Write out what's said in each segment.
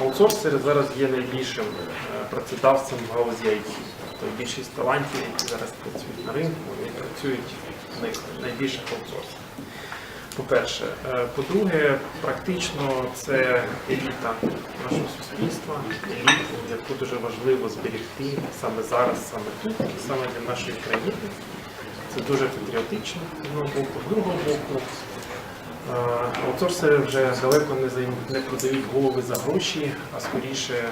Аутсорсери зараз є найбільшим е, працедавцем в галузі IT. Тобто більшість талантів, які зараз працюють на ринку, вони працюють в най- найбільших аутсорсах. По-перше. Е, По-друге, практично це еліта нашого суспільства, еліта, яку дуже важливо зберегти саме зараз, саме тут, саме для нашої країни. Це дуже патріотично з одного боку, з другого боку. Е, Аутсорсери вже далеко не займ- не продають голови за гроші, а скоріше е,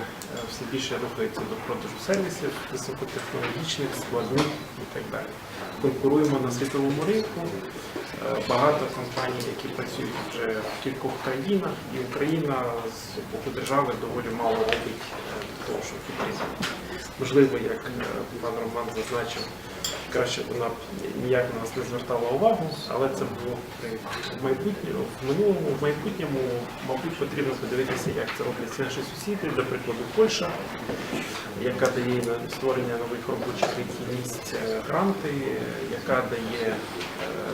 все більше рухаються до продажу сервісів високотехнологічних, складних і так далі. Конкуруємо на світовому ринку. Е, Багато компаній, які працюють вже в кількох країнах, і Україна з боку держави доволі мало робить того, щоб підтримати. Можливо, як пан Роман зазначив, краще вона б ніяк на нас не звертала увагу, але це було в майбутньому. В минулому, в майбутньому, мабуть, потрібно подивитися, як це роблять наші сусіди, до прикладу, Польща, яка дає на створення нових робочих місць е, гранти, яка дає е,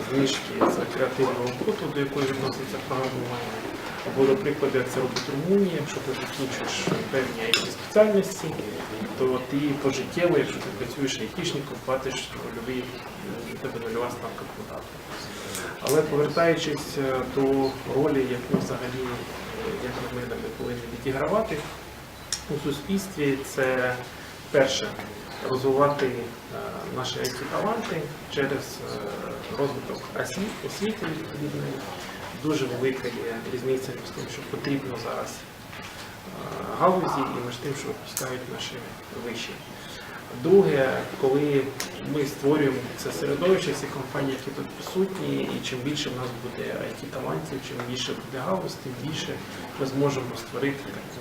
знижки за креативну роботу, до якої відноситься програмування. Або, до прикладу, як це робить Румунія, якщо ти закінчуєш певні it спеціальності, то ти пожиттєво, якщо ти працюєш айтішником, платиш нульові, тебе нульова ставка податку. Але повертаючись е, до ролі, яку взагалі, е, як на мене, повинні відігравати у суспільстві, це перше розвивати е, наші IT-таланти через е, розвиток освіти, відповідної. Дуже велика є різниця між тим, що потрібно зараз е, галузі і між тим, що випускають наші виші. Друге, коли ми створюємо це середовище, всі компанії, які тут присутні, і чим більше в нас буде IT-талантів, чим більше буде галузь, тим більше ми зможемо створити таку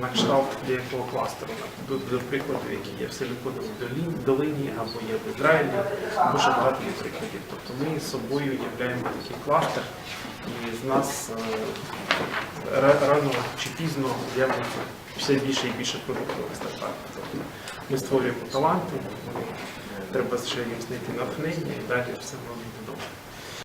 на кшталт деякого кластеру, до, до прикладу, які є в Силіконовій долині або є в Ізраїлі, дуже багато прикладів. Тобто ми з собою являємо такий кластер, і з нас е, рано чи пізно з'явиться все більше і більше продуктових стартапів. Тобто ми створюємо таланти, треба ще їм знайти натхнення і далі все воно